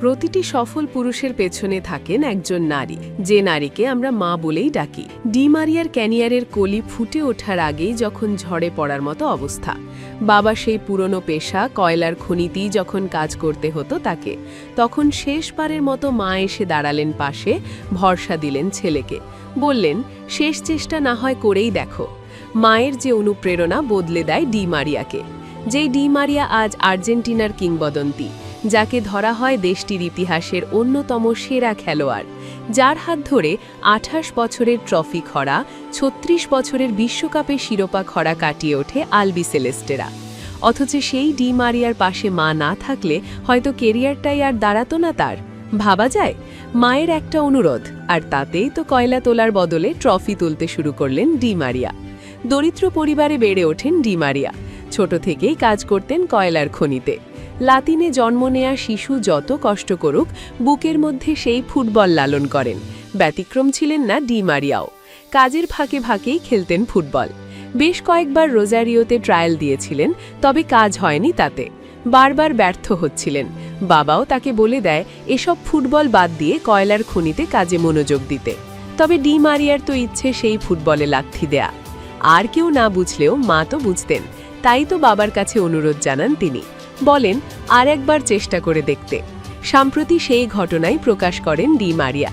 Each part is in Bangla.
প্রতিটি সফল পুরুষের পেছনে থাকেন একজন নারী। যে নারীকে আমরা মা বলেই ডাকি। ডিমারিয়ার ক্যানিয়ারের কলি ফুটে ওঠার আগেই যখন ঝড়ে পড়ার মতো অবস্থা। বাবা সেই পুরনো পেশা, কয়লার খনিতেই যখন কাজ করতে হতো তাকে। তখন শেষবারের মতো মা এসে দাঁড়ালেন পাশে, ভরসা দিলেন ছেলেকে। বললেন, শেষ চেষ্টা না হয় করেই দেখো। মায়ের যে অনুপ্রেরণা বদলে দেয় ডি মারিয়াকে। যেই ডি মারিয়া আজ আর্জেন্টিনার কিংবদন্তি যাকে ধরা হয় দেশটির ইতিহাসের অন্যতম সেরা খেলোয়াড়। যার হাত ধরে আঠাশ বছরের ট্রফি খরা, ছত্রিশ বছরের বিশ্বকাপে শিরোপা খরা কাটিয়ে ওঠে আলবি সেলেস্টেরা। অথচ সেই ডি মারিয়ার পাশে মা না থাকলে হয়তো কেরিয়ারটাই আর দাঁড়াতো না তার। ভাবা যায়, মায়ের একটা অনুরোধ, আর তাতেই তো কয়লা তোলার বদলে ট্রফি তুলতে শুরু করলেন ডি মারিয়া। দরিদ্র পরিবারে বেড়ে ওঠেন ডি মারিয়া। ছোট থেকেই কাজ করতেন কয়লার খনিতে। লাতিনে জন্ম নেয়া শিশু যত কষ্ট করুক, বুকের মধ্যে সেই ফুটবল লালন করেন। ব্যতিক্রম ছিলেন না ডি মারিয়াও। কাজের ফাঁকে ফাঁকেই খেলতেন ফুটবল। বেশ কয়েকবার রোজারিওতে ট্রায়াল দিয়েছিলেন, তবে কাজ হয়নি তাতে। বারবার ব্যর্থ হচ্ছিলেন। বাবাও তাকে বলে দেয়, এসব ফুটবল বাদ দিয়ে কয়লার খনিতে কাজে মনোযোগ দিতে। তবে ডি মারিয়ার তো ইচ্ছে সেই ফুটবলে লাথি দেয়া। আর কেউ না বুঝলেও মা তো বুঝতেন। তাই তো বাবার কাছে অনুরোধ জানান তিনি। বলেন আর একবার চেষ্টা করে দেখতে। সম্প্রতি সেই ঘটনাই প্রকাশ করেন ডি মারিয়া।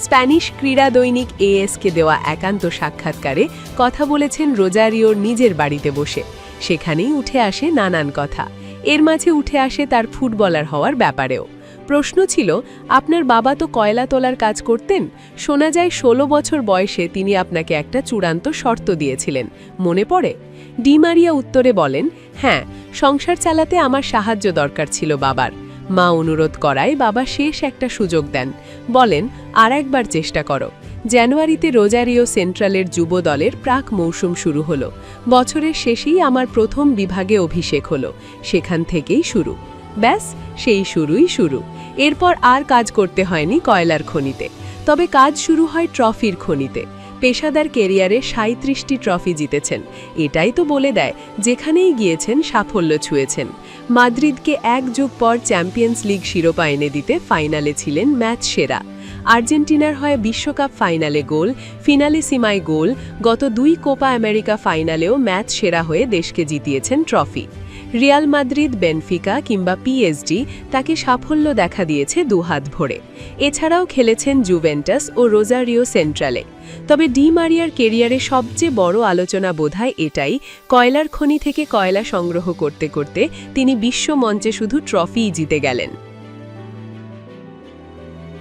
স্প্যানিশ ক্রীড়া দৈনিক এএসকে দেওয়া একান্ত সাক্ষাৎকারে কথা বলেছেন রোজারিওর নিজের বাড়িতে বসে। সেখানেই উঠে আসে নানান কথা। এর মাঝে উঠে আসে তার ফুটবলার হওয়ার ব্যাপারেও। প্রশ্ন ছিল, আপনার বাবা তো কয়লা তোলার কাজ করতেন? শোনা যায় ষোলো বছর বয়সে তিনি আপনাকে একটা চূড়ান্ত শর্ত দিয়েছিলেন। মনে পড়ে? ডিমারিয়া উত্তরে বলেন হ্যাঁ সংসার চালাতে আমার সাহায্য দরকার ছিল বাবার। মা অনুরোধ করায় বাবা শেষ একটা সুযোগ দেন। বলেন আর একবার চেষ্টা করো। জানুয়ারিতে রোজারিও সেন্ট্রালের যুব দলের প্রাক মৌসুম শুরু হলো। বছরের শেষেই আমার প্রথম বিভাগে অভিষেক হলো। সেখান থেকেই শুরু। ব্যাস, সেই শুরুই শুরু। এরপর আর কাজ করতে হয়নি কয়লার খনিতে। তবে কাজ শুরু হয় ট্রফির খনিতে। পেশাদার কেরিয়ারে সাঁত্রিশটি ট্রফি জিতেছেন। এটাই তো বলে দেয়, যেখানেই গিয়েছেন সাফল্য ছুঁয়েছেন। মাদ্রিদকে এক যুগ পর চ্যাম্পিয়ন্স লিগ শিরোপা এনে দিতে ফাইনালে ছিলেন ম্যাচ সেরা। আর্জেন্টিনার হয় বিশ্বকাপ ফাইনালে গোল ফিনালে সীমায় গোল, গত দুই কোপা আমেরিকা ফাইনালেও ম্যাচ সেরা হয়ে দেশকে জিতিয়েছেন ট্রফি। রিয়াল মাদ্রিদ, বেনফিকা কিংবা পিএসডি তাকে সাফল্য দেখা দিয়েছে দুহাত ভরে। এছাড়াও খেলেছেন জুভেন্টাস ও রোজারিও সেন্ট্রালে। তবে ডি মারিয়ার কেরিয়ারে সবচেয়ে বড় আলোচনা বোধহয় এটাই, কয়লার খনি থেকে কয়লা সংগ্রহ করতে করতে তিনি বিশ্ব মঞ্চে শুধু ট্রফিই জিতে গেলেন।